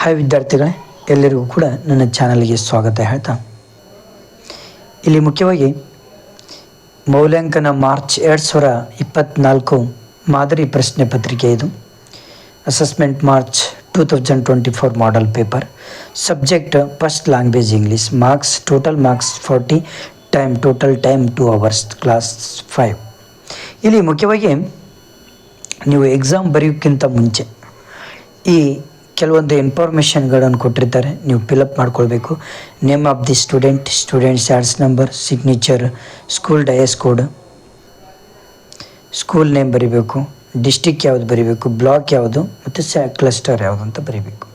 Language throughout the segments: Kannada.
ಹಾಯ್ ವಿದ್ಯಾರ್ಥಿಗಳೇ ಎಲ್ಲರಿಗೂ ಕೂಡ ನನ್ನ ಚಾನಲ್ಗೆ ಸ್ವಾಗತ ಹೇಳ್ತಾ. ಇಲ್ಲಿ ಮುಖ್ಯವಾಗಿ ಮೌಲ್ಯಾಂಕನ ಮಾರ್ಚ್ ಎರಡು ಸಾವಿರ ಇಪ್ಪತ್ತ್ನಾಲ್ಕು ಮಾದರಿ ಪ್ರಶ್ನೆ ಪತ್ರಿಕೆ ಇದು. Assessment March two thousand twenty four model paper subject first language English marks total marks forty time total time two hours class five ಇಲ್ಲಿ ಮುಖ್ಯವಾಗಿ ನೀವು ಎಕ್ಸಾಮ್ ಬರೆಯೋಕ್ಕಿಂತ ಮುಂಚೆ ಈ ಕೆಲವೊಂದು ಇನ್ಫಾರ್ಮೇಷನ್ಗಳನ್ನು ಕೊಟ್ಟಿರ್ತಾರೆ. ನೀವು ಫಿಲಪ್ ಮಾಡ್ಕೊಳ್ಬೇಕು. Name of the student students SATS number signature school DISE code school name ಬರಿಬೇಕು ಡಿಸ್ಟಿಕ್ ಯಾವುದು ಬರಿಬೇಕು ಬ್ಲಾಕ್ ಯಾವುದು, ಮತ್ತು ಸ್ಯಾ ಕ್ಲಸ್ಟರ್ ಯಾವುದು ಅಂತ ಬರಿಬೇಕು.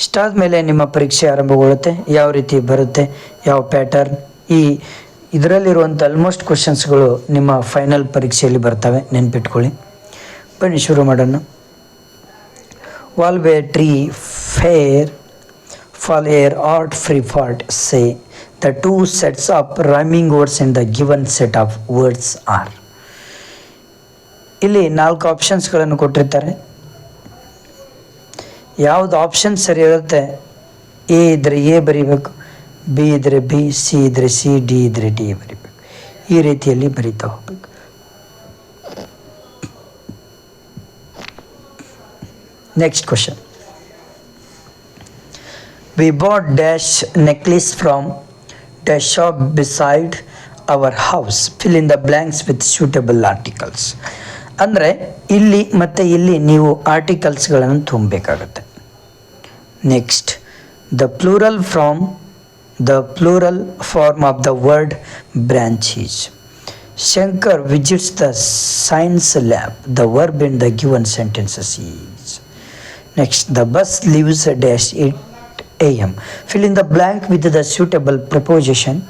ಇಷ್ಟಾದ ಮೇಲೆ ನಿಮ್ಮ ಪರೀಕ್ಷೆ ಆರಂಭಗೊಳ್ಳುತ್ತೆ. ಯಾವ ರೀತಿ ಬರುತ್ತೆ, ಯಾವ ಪ್ಯಾಟರ್ನ್ ಈ ಇದರಲ್ಲಿರುವಂಥ ಆಲ್ಮೋಸ್ಟ್ ಕ್ವಶನ್ಸ್ಗಳು ನಿಮ್ಮ ಫೈನಲ್ ಪರೀಕ್ಷೆಯಲ್ಲಿ ಬರ್ತವೆ. ನೆನ್ಪಿಟ್ಕೊಳ್ಳಿ. ಬನ್ನಿ, ಶುರು ಮಾಡೋಣ. Valve tree fair fall air art free fault say the two sets of rhyming words in the given set of words are ಇಲ್ಲಿ ನಾಲ್ಕು ಆಪ್ಷನ್ಸ್ಗಳನ್ನು ಕೊಟ್ಟಿರ್ತಾರೆ. ಯಾವುದು ಆಪ್ಷನ್ ಸರಿ ಇರುತ್ತೆ? ಎ ಇದ್ದರೆ ಎ ಬರಿಬೇಕು. ಬಿ ಇದ್ದರೆ ಬಿ ಸಿ ಇದ್ದರೆ ಸಿ ಡಿ ಇದ್ದರೆ ಡಿ ಬರಿಬೇಕು. ಈ ರೀತಿಯಲ್ಲಿ ಬರಿತಾ ಹೋಗ್ಬೇಕು. Next question we bought dash necklace from dash shop beside our house fill in the blanks with suitable articles ಅಂದರೆ ಇಲ್ಲಿ ಮತ್ತು ಇಲ್ಲಿ ನೀವು ಆರ್ಟಿಕಲ್ಸ್ಗಳನ್ನು ತುಂಬಬೇಕಾಗುತ್ತೆ. Next the plural from the plural form of the word branches Shankar visits the science lab the verb in the given sentences is Next, the bus leaves at 8 a.m. Fill in the blank with the suitable preposition.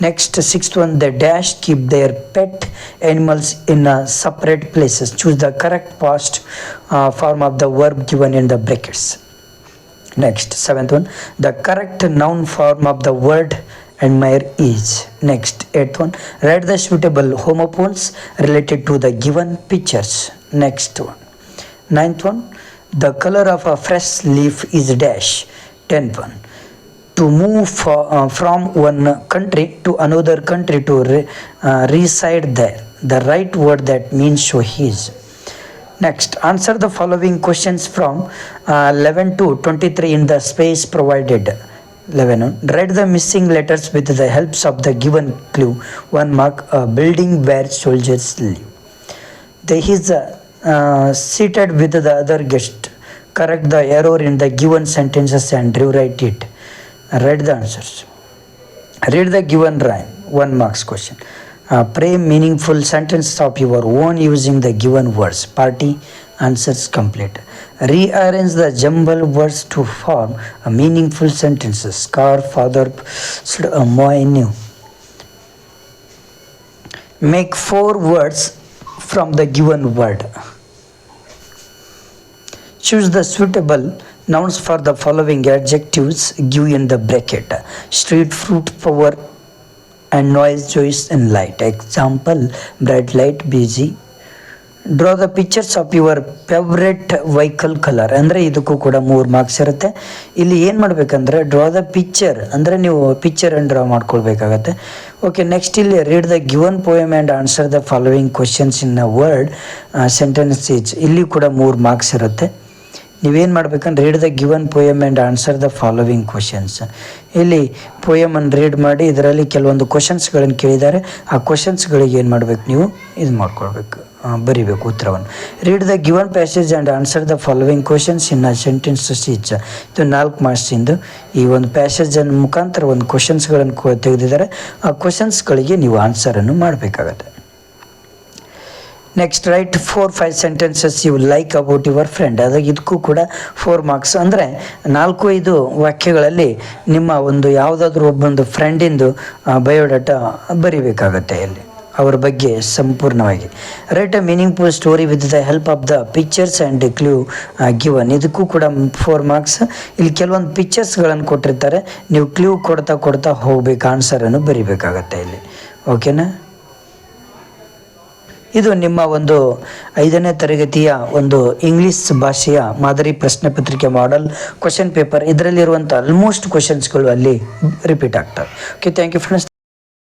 Next, sixth one, the dash keep their pet animals in uh, separate places. Choose the correct past uh, form of the verb given in the brackets. Next, seventh one, the correct noun form of the word admire is. Next, eighth one, write the suitable homophones related to the given pictures. Next one, ninth one, the color of a fresh leaf is dash tenth one. To move for, uh, from one country to another country to re- uh, reside there. The right word that means show his. Next answer the following questions from uh, 11 to 23 in the space provided. 11 write the missing letters with the helps of the given clue. One mark a building where soldiers live. There is uh, seated with the other guest correct the error in the given sentences and rewrite it. Read the answers. Read the given rhyme. One marks question. Uh, pray meaningful sentence of your own using the given words. Party answers complete. Rearrange the jumbled words to form a meaningful sentences. Car father uh, moi knew make four words from the given word choose the suitable nouns for the following adjectives. Give in the bracket. Street fruit, power, and noise choice and light. Example, bright light, busy. Draw the pictures of your favourite vehicle colour ಅಂದರೆ ಇದಕ್ಕೂ ಕೂಡ ಮೂರು ಮಾರ್ಕ್ಸ್ ಇರುತ್ತೆ. ಇಲ್ಲಿ ಏನು ಮಾಡಬೇಕಂದ್ರೆ ಡ್ರಾ ದ ಪಿಕ್ಚರ್ ಅಂದರೆ ನೀವು ಪಿಕ್ಚರನ್ನು ಡ್ರಾ ಮಾಡ್ಕೊಳ್ಬೇಕಾಗತ್ತೆ. ಓಕೆ ನೆಕ್ಸ್ಟ್ ಇಲ್ಲಿ read the given poem and answer the following questions in a word sentence each ಇಲ್ಲಿ ಕೂಡ ಮೂರು ಮಾರ್ಕ್ಸ್ ಇರುತ್ತೆ. ನೀವೇನು ಮಾಡ್ಬೇಕಂದ್ರೆ read the given poem and answer the following questions ಇಲ್ಲಿ ಪೋಯಮನ್ನು ರೀಡ್ ಮಾಡಿ ಇದರಲ್ಲಿ ಕೆಲವೊಂದು ಕ್ವಶನ್ಸ್ಗಳನ್ನು ಕೇಳಿದ್ದಾರೆ. ಆ ಕ್ವಶನ್ಸ್ಗಳಿಗೆ ಏನು ಮಾಡ್ಬೇಕು ನೀವು? ಇದು ಮಾಡ್ಕೊಳ್ಬೇಕು. ಬರಿಬೇಕು ಉತ್ತರವನ್ನು. Read the given passage and answer the following questions in a sentence each ಇದು ನಾಲ್ಕು ಮಾರ್ಕ್ಸಿಂದು ಈ ಒಂದು ಪ್ಯಾಸೇಜನ್ನು ಮುಖಾಂತರ ಒಂದು ಕ್ವಶನ್ಸ್ಗಳನ್ನು ತೆಗೆದಿದ್ದಾರೆ. ಆ ಕ್ವಶನ್ಸ್ಗಳಿಗೆ ನೀವು ಆನ್ಸರನ್ನು ಮಾಡಬೇಕಾಗತ್ತೆ. Next write four five sentences you like about your friend ಅದಾಗ ಇದಕ್ಕೂ ಕೂಡ ಫೋರ್ ಮಾರ್ಕ್ಸ್ ಅಂದರೆ ನಾಲ್ಕು, ಐದು ವಾಕ್ಯಗಳಲ್ಲಿ ನಿಮ್ಮ ಒಂದು ಯಾವುದಾದ್ರೂ ಒಬ್ಬೊಂದು ಫ್ರೆಂಡಿಂದು ಬಯೋಡಾಟಾ ಬರಿಬೇಕಾಗತ್ತೆ ಇಲ್ಲಿ. ಅವರ ಬಗ್ಗೆ ಸಂಪೂರ್ಣವಾಗಿ. Write a meaningful story with the help of the pictures and clue given ಇದಕ್ಕೂ ಕೂಡ ಫೋರ್ ಮಾರ್ಕ್ಸ್ ಇಲ್ಲಿ ಕೆಲವೊಂದು ಪಿಕ್ಚರ್ಸ್ಗಳನ್ನು ಕೊಟ್ಟಿರ್ತಾರೆ. ನೀವು ಕ್ಲೂ ಕೊಡ್ತಾ ಕೊಡ್ತಾ ಹೋಗ್ಬೇಕು. ಆನ್ಸರನ್ನು ಬರಿಬೇಕಾಗತ್ತೆ ಇಲ್ಲಿ. ಓಕೆನಾ ಇದು ನಿಮ್ಮ ಒಂದು ಐದನೇ ತರಗತಿಯ ಒಂದು ಇಂಗ್ಲಿಷ್ ಭಾಷೆಯ ಮಾದರಿ ಪ್ರಶ್ನೆ ಪತ್ರಿಕೆ ಮಾಡೆಲ್ ಕ್ವಶನ್ ಪೇಪರ್ ಇದರಲ್ಲಿರುವಂಥ ಆಲ್ಮೋಸ್ಟ್ ಕ್ವಶನ್ಸ್ಗಳು ಅಲ್ಲಿ ರಿಪೀಟ್ ಆಗ್ತವೆ. Okay thank you friends